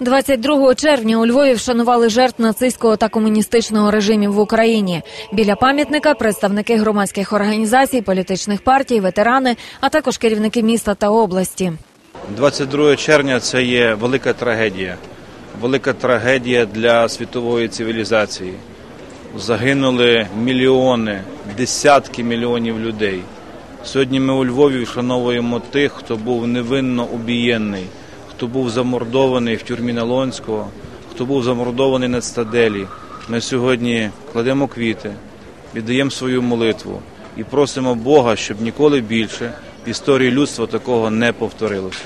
22 червня у Львові вшанували жертв нацистського та комуністичного режимів в Україні. Біля пам'ятника представники громадських організацій, політичних партій, ветерани, а також керівники міста та області. 22 червня це є велика трагедія. Велика трагедія для світової цивілізації. Загинули мільйони, десятки мільйонів людей. Сьогодні ми у Львові вшановуємо тих, хто був невинно убієнний, хто був замордований в тюрмі Налонського, хто був замордований на цитаделі. Ми сьогодні кладемо квіти, віддаємо свою молитву і просимо Бога, щоб ніколи більше в історії людства такого не повторилося.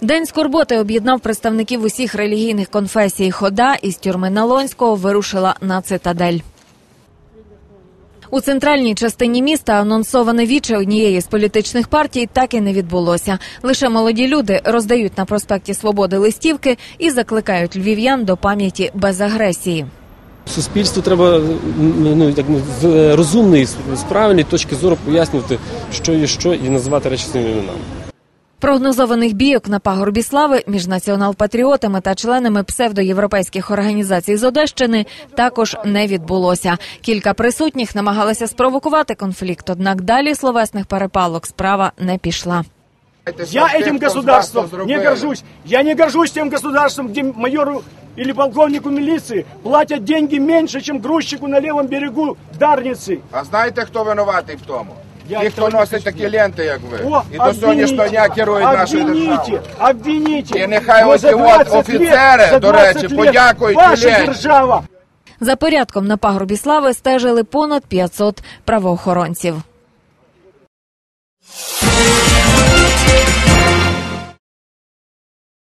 День скорботи об'єднав представників усіх релігійних конфесій. Хода із тюрми Налонського вирушила на цитадель. У центральній частині міста анонсоване віче однієї з політичних партій так і не відбулося. Лише молоді люди роздають на проспекті Свободи листівки і закликають львів'ян до пам'яті без агресії. Суспільству треба ну так з розумної, з правильної точки зору пояснювати, що є що, і називати речі своїми іменами. Прогнозованих бійок на пагорбі слави між націонал-патріотами та членами псевдоєвропейських організацій з Одещини також не відбулося. Кілька присутніх намагалися спровокувати конфлікт, однак далі словесних перепалок справа не пішла. Я этим государством не горжусь. Я не горжусь тем государством, где майору или полковнику милиции платят деньги меньше, чем грузчику на левом берегу Дарницы. А знаєте, хто винуватий в тому? Я Ті, хто носить такі ленти, як ви, О, і до сьогоднішнього дня керують нашою обвините, державою. обвините. І нехай ось от офіцери, до речі, подякують Ваша держава. За порядком на пагорбі слави стежили понад 500 правоохоронців.